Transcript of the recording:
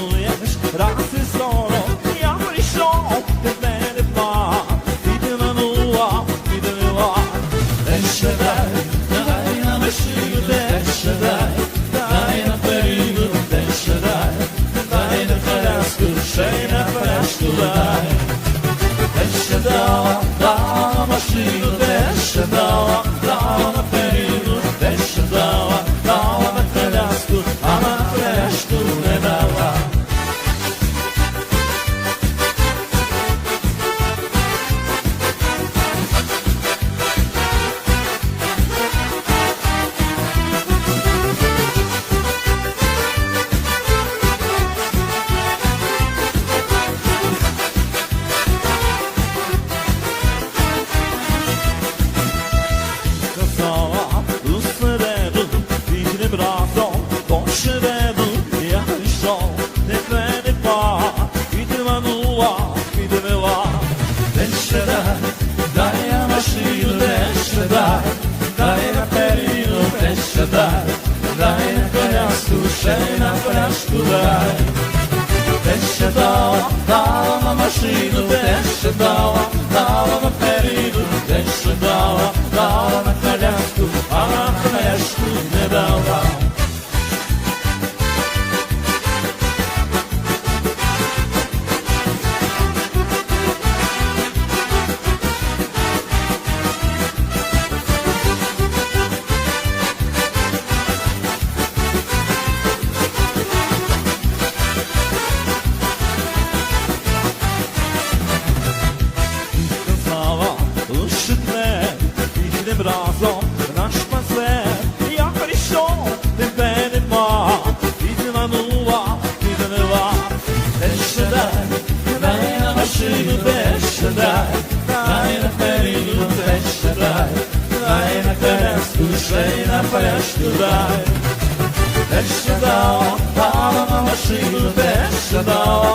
лиш раси сором. Я прийшов, тебе нема, ти диванула, ти дива. Де ще дай, дай на вишину, де ще дай, дай на перину, ще дай, дай на коляску, ще на коляску дай. Ще дала, дала машину, де ще дала, aşklar Teşe dava, davama şinu Teşe dava, davama perinu Shaddai, Laila Perin Nefesh Shaddai, Laila Keres Kusheina Fesh Shaddai, Fesh Shaddai, Parama Mashiach Fesh Shaddai.